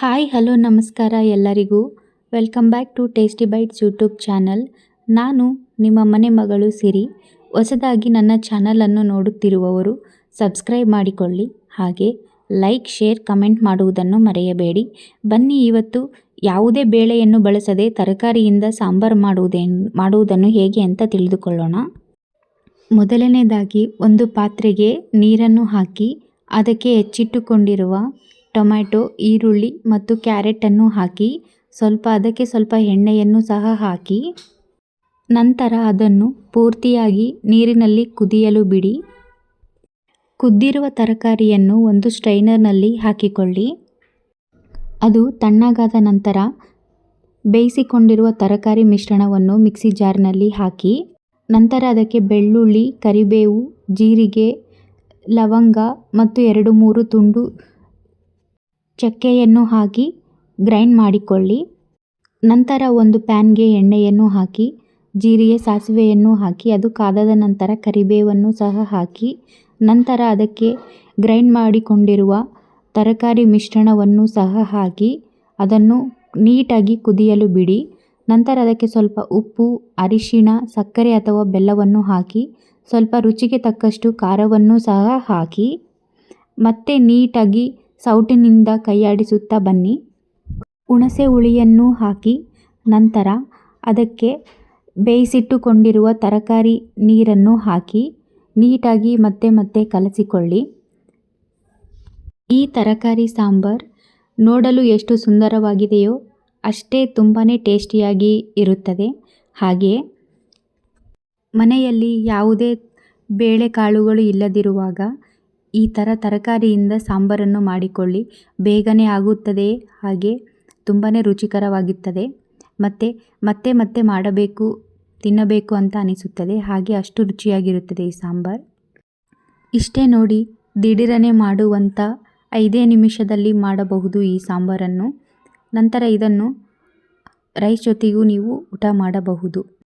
Hi, hello, ನಮಸ್ಕಾರ ಎಲ್ಲರಿಗೂ. Welcome back to tasty bites YouTube channel ನಾನು ನಿಮ್ಮ ಮನೆ ಮಗಳು ಸಿರಿ. ಹೊಸದಾಗಿ ನನ್ನ ಚಾನಲನ್ನು ನೋಡುತ್ತಿರುವವರು ಸಬ್ಸ್ಕ್ರೈಬ್ ಮಾಡಿಕೊಳ್ಳಿ. ಹಾಗೆ ಲೈಕ್ ಶೇರ್ ಕಮೆಂಟ್ ಮಾಡುವುದನ್ನು ಮರೆಯಬೇಡಿ. ಬನ್ನಿ, ಇವತ್ತು ಯಾವುದೇ ಬೇಳೆಯನ್ನು ಬಳಸದೆ ತರಕಾರಿಯಿಂದ ಸಾಂಬಾರು ಮಾಡುವುದೇ, ಮಾಡುವುದನ್ನು ಹೇಗೆ ಅಂತ ತಿಳಿದುಕೊಳ್ಳೋಣ. ಮೊದಲನೇದಾಗಿ ಒಂದು ಪಾತ್ರೆಗೆ ನೀರನ್ನು ಹಾಕಿ, ಅದಕ್ಕೆ ಹೆಚ್ಚಿಟ್ಟುಕೊಂಡಿರುವ ಟೊಮ್ಯಾಟೊ, ಈರುಳ್ಳಿ ಮತ್ತು ಕ್ಯಾರೆಟನ್ನು ಹಾಕಿ, ಸ್ವಲ್ಪ ಅದಕ್ಕೆ ಸ್ವಲ್ಪ ಎಣ್ಣೆಯನ್ನು ಸಹ ಹಾಕಿ. ನಂತರ ಅದನ್ನು ಪೂರ್ತಿಯಾಗಿ ನೀರಿನಲ್ಲಿ ಕುದಿಯಲು ಬಿಡಿ. ಕುದ್ದಿರುವ ತರಕಾರಿಯನ್ನು ಒಂದು ಸ್ಟ್ರೈನರ್ನಲ್ಲಿ ಹಾಕಿಕೊಳ್ಳಿ. ಅದು ತಣ್ಣಗಾದ ನಂತರ ಬೇಯಿಸಿಕೊಂಡಿರುವ ತರಕಾರಿ ಮಿಶ್ರಣವನ್ನು ಮಿಕ್ಸಿ ಜಾರ್ನಲ್ಲಿ ಹಾಕಿ, ನಂತರ ಅದಕ್ಕೆ ಬೆಳ್ಳುಳ್ಳಿ, ಕರಿಬೇವು, ಜೀರಿಗೆ, ಲವಂಗ ಮತ್ತು ಎರಡು ಮೂರು ತುಂಡು ಚಕ್ಕೆಯನ್ನು ಹಾಕಿ ಗ್ರೈಂಡ್ ಮಾಡಿಕೊಳ್ಳಿ. ನಂತರ ಒಂದು ಪ್ಯಾನ್ಗೆ ಎಣ್ಣೆಯನ್ನು ಹಾಕಿ, ಜೀರಿಗೆ, ಸಾಸಿವೆಯನ್ನು ಹಾಕಿ, ಅದು ಕಾದದ ನಂತರ ಕರಿಬೇವನ್ನು ಸಹ ಹಾಕಿ, ನಂತರ ಅದಕ್ಕೆ ಗ್ರೈಂಡ್ ಮಾಡಿಕೊಂಡಿರುವ ತರಕಾರಿ ಮಿಶ್ರಣವನ್ನು ಸಹ ಹಾಕಿ, ಅದನ್ನು ನೀಟಾಗಿ ಕುದಿಯಲು ಬಿಡಿ. ನಂತರ ಅದಕ್ಕೆ ಸ್ವಲ್ಪ ಉಪ್ಪು, ಅರಿಶಿಣ, ಸಕ್ಕರೆ ಅಥವಾ ಬೆಲ್ಲವನ್ನು ಹಾಕಿ, ಸ್ವಲ್ಪ ರುಚಿಗೆ ತಕ್ಕಷ್ಟು ಖಾರವನ್ನು ಸಹ ಹಾಕಿ, ಮತ್ತೆ ನೀಟಾಗಿ ಸೌಟಿನಿಂದ ಕೈಯಾಡಿಸುತ್ತಾ ಬನ್ನಿ. ಹುಣಸೆ ಹುಳಿಯನ್ನು ಹಾಕಿ ನಂತರ ಅದಕ್ಕೆ ಬೇಯಿಸಿಟ್ಟುಕೊಂಡಿರುವ ತರಕಾರಿ ನೀರನ್ನು ಹಾಕಿ ನೀಟಾಗಿ ಮತ್ತೆ ಮತ್ತೆ ಕಲಸಿಕೊಳ್ಳಿ. ಈ ತರಕಾರಿ ಸಾಂಬಾರ್ ನೋಡಲು ಎಷ್ಟು ಸುಂದರವಾಗಿದೆಯೋ ಅಷ್ಟೇ ತುಂಬಾ ಟೇಸ್ಟಿಯಾಗಿ ಇರುತ್ತದೆ. ಹಾಗೆಯೇ ಮನೆಯಲ್ಲಿ ಯಾವುದೇ ಬೇಳೆಕಾಳುಗಳು ಇಲ್ಲದಿರುವಾಗ ಈ ಥರ ತರಕಾರಿಯಿಂದ ಸಾಂಬಾರನ್ನು ಮಾಡಿಕೊಳ್ಳಿ. ಬೇಗನೆ ಆಗುತ್ತದೆ ಹಾಗೆ ತುಂಬಾ ರುಚಿಕರವಾಗಿರುತ್ತದೆ ಮತ್ತು, ಮತ್ತೆ ಮತ್ತೆ ಮಾಡಬೇಕು, ತಿನ್ನಬೇಕು ಅಂತ ಅನಿಸುತ್ತದೆ. ಹಾಗೆ ಅಷ್ಟು ರುಚಿಯಾಗಿರುತ್ತದೆ ಈ ಸಾಂಬಾರು. ಇಷ್ಟೇ ನೋಡಿ ದಿಢೀರನೆ ಮಾಡುವಂಥ ಐದೇ ನಿಮಿಷದಲ್ಲಿ ಮಾಡಬಹುದು ಈ ಸಾಂಬಾರನ್ನು. ನಂತರ ಇದನ್ನು ರೈಸ್ ಜೊತೆಗೂ ನೀವು ಊಟ ಮಾಡಬಹುದು.